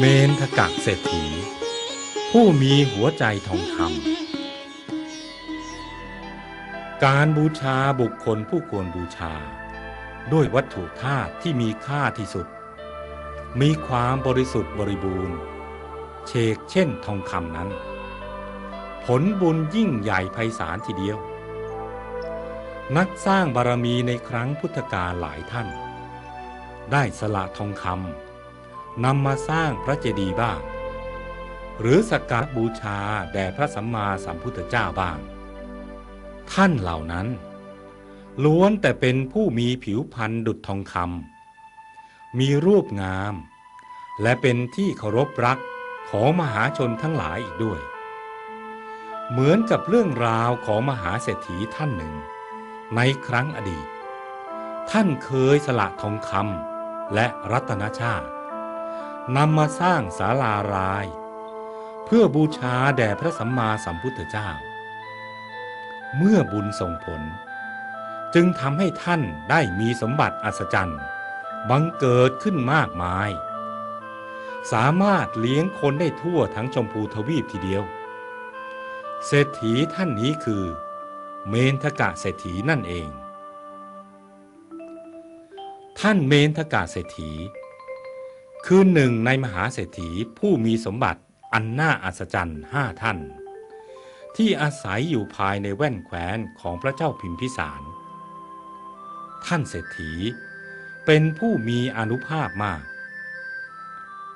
เมนทกะเศรษฐี ผู้มีหัวใจทองคำการบูชาบุคคลผู้ควรบูชา ด้วยวัตถุธาตุที่มีค่าที่สุด มีความบริสุทธิ์บริบูรณ์เชกเช่นทองคำนั้น ผลบุญยิ่งใหญ่ไพศาลทีเดียว นักสร้างบารมีในครั้งพุทธกาลหลายท่าน ได้สละทองคำ นำมาสร้างพระเจดีย์บ้าง หรือสักการบูชาแด่พระสัมมาสัมพุทธเจ้าบ้าง ท่านเหล่านั้น ล้วนแต่เป็นผู้มีผิวพรรณดุจทองคำมีรูปงาม และเป็นที่เคารพรักของมหาชนทั้งหลายอีกด้วย เหมือนกับเรื่องราวของมหาเศรษฐีท่านหนึ่ง ในครั้งอดีต ท่านเคยสละทองคำและรัตนชาติ นำมาสร้างศาลาราย เพื่อบูชาแด่พระสัมมาสัมพุทธเจ้า เมื่อบุญส่งผล จึงทำให้ท่านได้มีสมบัติอัศจรรย์บังเกิดขึ้นมากมาย สามารถเลี้ยงคนได้ทั่วทั้งชมพูทวีปทีเดียว เศรษฐีท่านนี้คือ เมนทกะเศรษฐีนั่นเอง ท่านเมนทกะเศรษฐี คือหนึ่งในมหาเศรษฐีผู้มีสมบัติอันน่าอัศจรรย์ห้าท่าน ที่อาศัยอยู่ภายในแว่นแคว้นของพระเจ้าพิมพิสาร ท่านเศรษฐีเป็นผู้มีอนุภาพมาก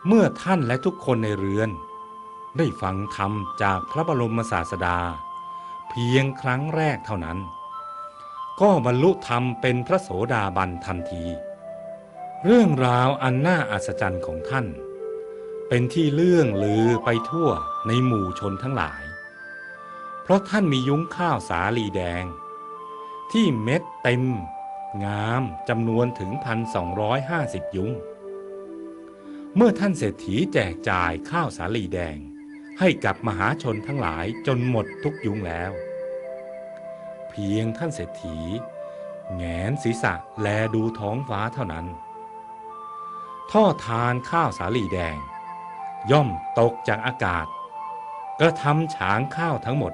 เมื่อท่านและทุกคนในเรือน ได้ฟังธรรมจากพระบรมศาสดา เพียงครั้งแรกเท่านั้น ก็บรรลุธรรมเป็นพระโสดาบันทันที เรื่องราวอันน่าอัศจรรย์ของท่าน เป็นที่เลื่องลือไปทั่วในหมู่ชนทั้งหลาย เพราะท่านมียุ้งข้าวสาลีแดง ที่เม็ดเต็ม งามจำนวนถึงพันสองร้อยห้าสิบยุ้ง เมื่อท่านเศรษฐีแจกจ่ายข้าวสาลีแดง ให้กับมหาชนทั้งหลายจนหมดทุกยุ้งแล้ว เพียงท่านเศรษฐีแงนศีรษะแลดูท้องฟ้าเท่านั้น ท่อทานข้าวสาลีแดง ย่อมตกจากอากาศ กระทำฉางข้าวทั้งหมด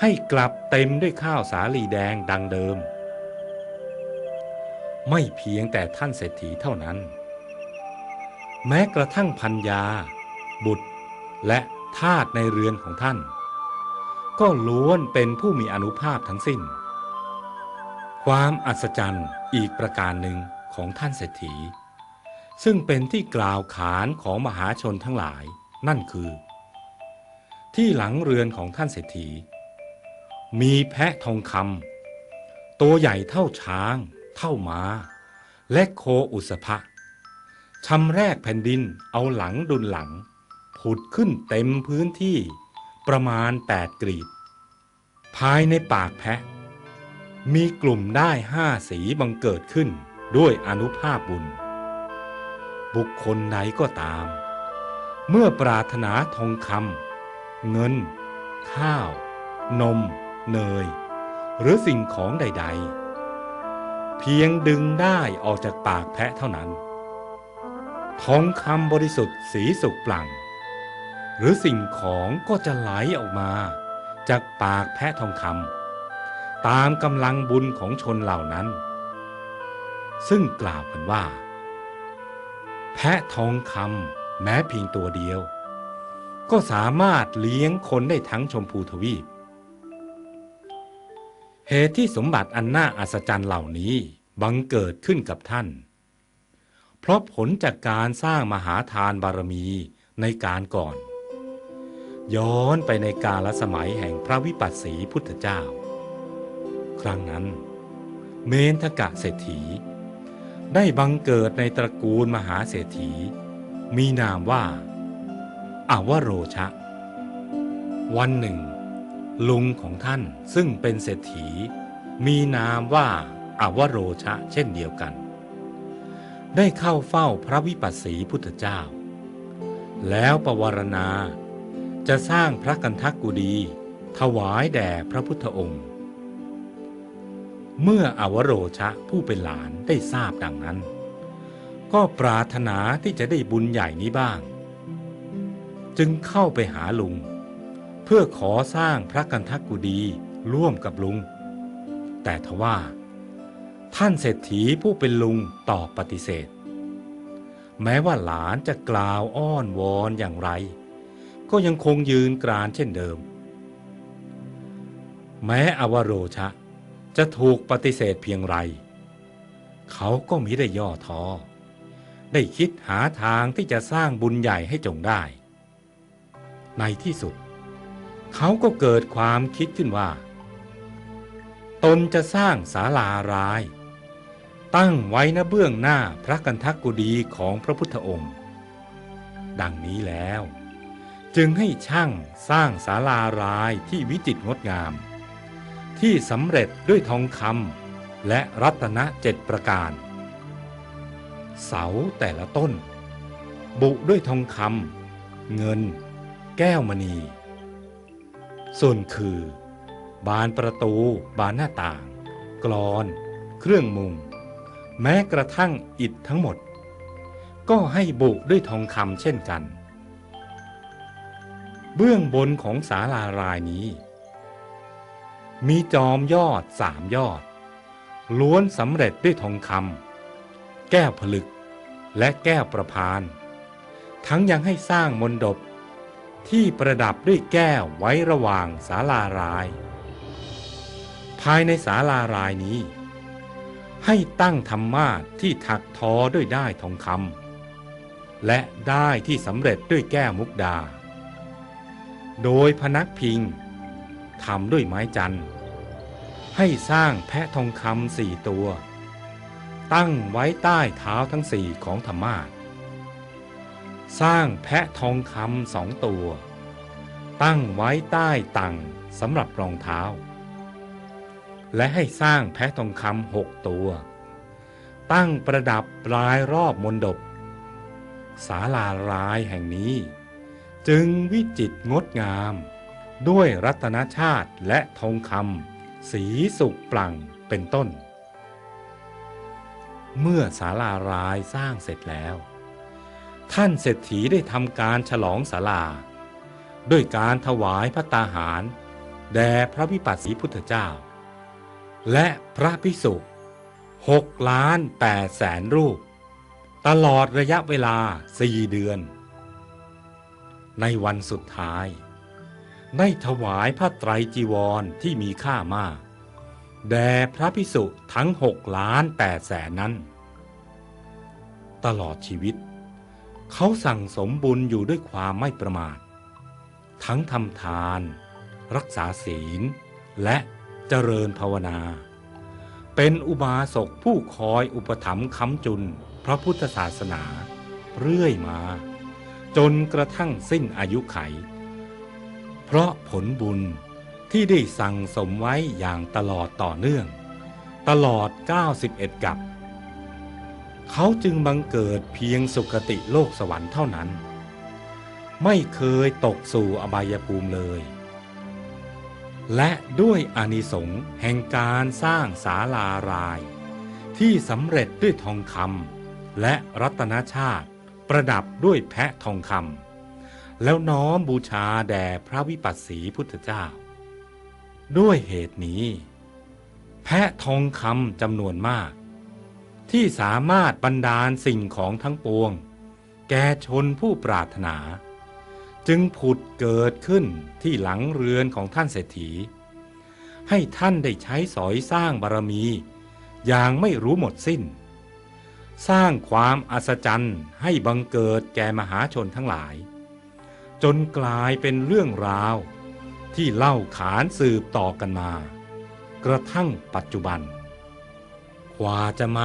ให้กลับเต็มด้วยข้าวสาลีแดงดังเดิม ไม่เพียงแต่ท่านเศรษฐีเท่านั้น แม้กระทั่งพัญญาบุตรและทาสในเรือนของท่าน ก็ล้วนเป็นผู้มีอนุภาพทั้งสิ้น ความอัศจรรย์อีกประการหนึ่งของท่านเศรษฐี ซึ่งเป็นที่กล่าวขานของมหาชนทั้งหลาย นั่นคือ ที่หลังเรือนของท่านเศรษฐี มีแพะทองคำตัวใหญ่เท่าช้าง เท่าม้า และโคอุสภะชำแรกแผ่นดินเอาหลังดุลหลัง ผุดขึ้นเต็มพื้นที่ประมาณแปดกรีด ภายในปากแพะ มีกลุ่มได้ห้าสีบังเกิดขึ้นด้วยอนุภาพบุญ บุคคลใดก็ตาม เมื่อปรารถนาทองคำเงิน ข้าว นม เนย หรือสิ่งของใด ๆ เพียงดึงได้ออกจากปากแพะเท่านั้น ทองคำบริสุทธิ์สีสุกปลั่ง หรือสิ่งของก็จะไหลออกมาจากปากแพะทองคำตามกำลังบุญของชนเหล่านั้น ซึ่งกล่าวกันว่า แพะทองคำแม้เพียงตัวเดียว ก็สามารถเลี้ยงคนได้ทั้งชมพูทวีป เหตุที่สมบัติอันน่าอัศจรรย์เหล่านี้บังเกิดขึ้นกับท่าน เพราะผลจากการสร้างมหาทานบารมีในการก่อน ย้อนไปในกาลสมัยแห่งพระวิปัสสีพุทธเจ้า ครั้งนั้น เมนทกะเศรษฐี ได้บังเกิดในตระกูลมหาเศรษฐี มีนามว่าอาวโรชะ วันหนึ่ง ลุงของท่านซึ่งเป็นเศรษฐี มีนามว่าอาวโรชะเช่นเดียวกัน ได้เข้าเฝ้าพระวิปัสสีพุทธเจ้า แล้วประวารณาจะสร้างพระกันทักกุดี ถวายแด่พระพุทธองค์ เมื่ออวโรชะผู้เป็นหลานได้ทราบดังนั้น ก็ปรารถนาที่จะได้บุญใหญ่นี้บ้าง จึงเข้าไปหาลุง เพื่อขอสร้างพระกันทักกุดีร่วมกับลุง แต่ทว่า ท่านเศรษฐีผู้เป็นลุงตอบปฏิเสธ แม้ว่าหลานจะกล่าวอ้อนวอนอย่างไร ก็ยังคงยืนกรานเช่นเดิม แม้อวโรชะ จะถูกปฏิเสธเพียงไร เขาก็มิได้ย่อท้อ ได้คิดหาทางที่จะสร้างบุญใหญ่ให้จงได้ ในที่สุด เขาก็เกิดความคิดขึ้นว่า ตนจะสร้างศาลาราย ตั้งไว้ณเบื้องหน้าพระกันทักกุดีของพระพุทธองค์ ดังนี้แล้ว จึงให้ช่างสร้างศาลารายที่วิจิตรงดงาม ที่สำเร็จด้วยทองคำและรัตนเจ็ดประการ เสาแต่ละต้น บุด้วยทองคำเงิน แก้วมณี ส่วนคือ บานประตู บานหน้าต่าง กรอน เครื่องมุง แม้กระทั่งอิฐทั้งหมด ก็ให้บุด้วยทองคำเช่นกัน เบื้องบนของศาลารายนี้ มีจอมยอดสามยอด ล้วนสำเร็จด้วยทองคำแก้วผลึกและแก้วประพาน ทั้งยังให้สร้างมนดบที่ประดับด้วยแก้วไว้ระหว่างศาลาราย ภายในศาลารายนี้ ให้ตั้งธรรมาสที่ถักทอด้วยได้ทองคำและได้ที่สำเร็จด้วยแก้วมุกดา โดยพนักพิง ทำด้วยไม้จันทร์ ให้สร้างแพะทองคำสี่ตัว ตั้งไว้ใต้เท้าทั้งสี่ของธรรมาสสร้างแพะทองคำสองตัว ตั้งไว้ใต้ตังสำหรับรองเท้า และให้สร้างแพะทองคำหกตัว ตั้งประดับปลายรอบมนดบศาลารายแห่งนี้ จึงวิจิตรงดงาม ด้วยรัตนชาติและทองคำสีสุกปลั่งเป็นต้น เมื่อศาลารายสร้างเสร็จแล้ว ท่านเศรษฐีได้ทำการฉลองศาลา ด้วยการถวายพระตาหาร แด่พระวิปัสสีพุทธเจ้า และพระภิกษุหกล้านแปดแสนรูป ตลอดระยะเวลาสี่เดือน ในวันสุดท้าย ได้ถวายพระไตรจีวรที่มีค่ามาก แด่พระภิกษุทั้งหกล้านแปดแสนนั้น ตลอดชีวิต เขาสั่งสมบุญอยู่ด้วยความไม่ประมาท ทั้งทำทาน รักษาศีล และเจริญภาวนา เป็นอุบาสกผู้คอยอุปถัมภ์ค้ำจุนพระพุทธศาสนา เรื่อยมา จนกระทั่งสิ้นอายุไข เพราะผลบุญที่ได้สั่งสมไว้อย่างตลอดต่อเนื่อง ตลอด 91 กับ เขาจึงบังเกิดเพียงสุคติโลกสวรรค์เท่านั้น ไม่เคยตกสู่อบายภูมิเลย และด้วยอนิสงส์แห่งการสร้างศาลาราย ที่สำเร็จด้วยทองคำและรัตนชาติประดับด้วยแพะทองคำ แล้วน้อมบูชาแด่พระวิปัสสีพุทธเจ้า ด้วยเหตุนี้ แพะทองคำจำนวนมาก ที่สามารถบรรดาลสิ่งของทั้งปวง แก่ชนผู้ปรารถนา จึงผุดเกิดขึ้นที่หลังเรือนของท่านเศรษฐี ให้ท่านได้ใช้สอยสร้างบารมี อย่างไม่รู้หมดสิ้น สร้างความอัศจรรย์ให้บังเกิดแก่มหาชนทั้งหลาย จนกลายเป็นเรื่องราว ที่เล่าขานสืบต่อกันมา กระทั่งปัจจุบันกว่าจะมา